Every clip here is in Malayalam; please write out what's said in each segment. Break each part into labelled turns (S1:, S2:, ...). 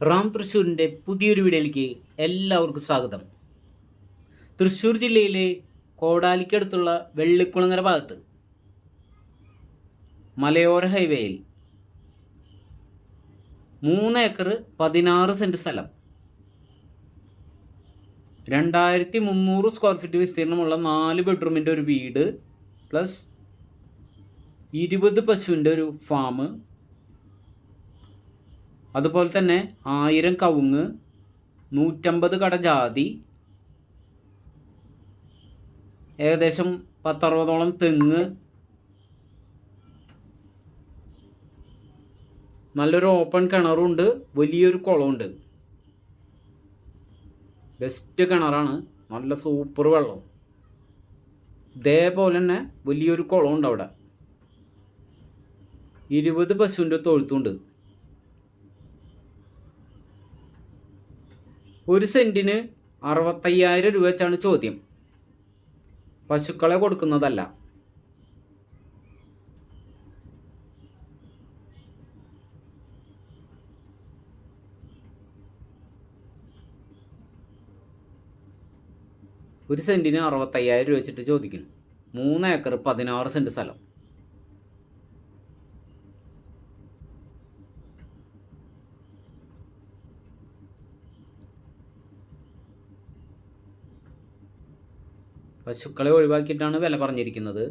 S1: റാം തൃശ്ശൂരിന്റെ പുതിയൊരു വീഡിയോയിലേക്ക് എല്ലാവർക്കും സ്വാഗതം. തൃശ്ശൂർ ജില്ലയിലെ കോടാലിക്കടുത്തുള്ള വെള്ളിക്കുളങ്ങര ഭാഗത്ത് മലയോര ഹൈവേയിൽ മൂന്ന് ഏക്കർ പതിനാറ് സെന്റ് സ്ഥലം രണ്ടായിരത്തി മുന്നൂറ് സ്ക്വയർ ഫീറ്റ് വിസ്തീർണമുള്ള നാല് ബെഡ്റൂമിന്റെ ഒരു വീട് പ്ലസ് ഇരുപത് പശുവിന്റെ ഒരു ഫാം അതുപോലെ തന്നെ ആയിരം കവുങ്ങ് നൂറ്റമ്പത് കട ജാതി ഏകദേശം പത്തറുപതോളം തെങ്ങ് നല്ലൊരു ഓപ്പൺ കിണറുണ്ട് വലിയൊരു കുളമുണ്ട്. ബെസ്റ്റ് കിണറാണ് നല്ല സൂപ്പർ വെള്ളം. ഇതേപോലെ തന്നെ വലിയൊരു കുളമുണ്ട് അവിടെ. ഇരുപത് പശുവിന്റെ തൊഴുത്തുണ്ട്. ഒരു സെന്റിന് അറുപത്തയ്യായിരം രൂപ വെച്ചാണ് ചോദ്യം. പശുക്കളെ കൊടുക്കുന്നതല്ല. ഒരു സെന്റിന് അറുപത്തയ്യായിരം രൂപ വെച്ചിട്ട് ചോദിക്കുന്നു. മൂന്ന് ഏക്കർ പതിനാറ് സെന്റ് സ്ഥലം. പശുക്കളെ ഒഴിവാക്കിയിട്ടാണ് വില പറഞ്ഞിരിക്കുന്നത്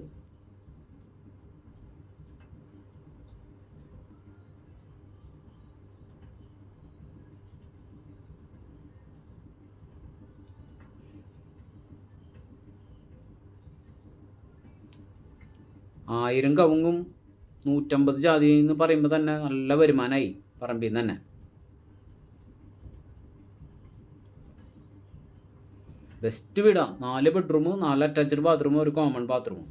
S1: ആയിരം കവുങ്ങും നൂറ്റമ്പത് ജാതി എന്ന് പറയുമ്പോൾ തന്നെ നല്ല വരുമാനമായി പറമ്പിൽ നിന്ന് തന്നെ. ബെസ്റ്റ് വീടാണ് നാല് ബെഡ്റൂം നാല് അറ്റാച്ച്ഡ് ബാത്റൂം ഒരു കോമൺ ബാത്റൂം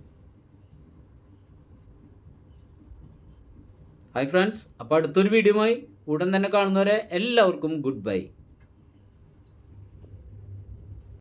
S1: ഹായ് ഫ്രണ്ട്സ് അപ്പോൾ അടുത്തൊരു വീഡിയോയുമായി ഉടൻ തന്നെ കാണുന്നവരെ എല്ലാവർക്കും ഗുഡ് ബൈ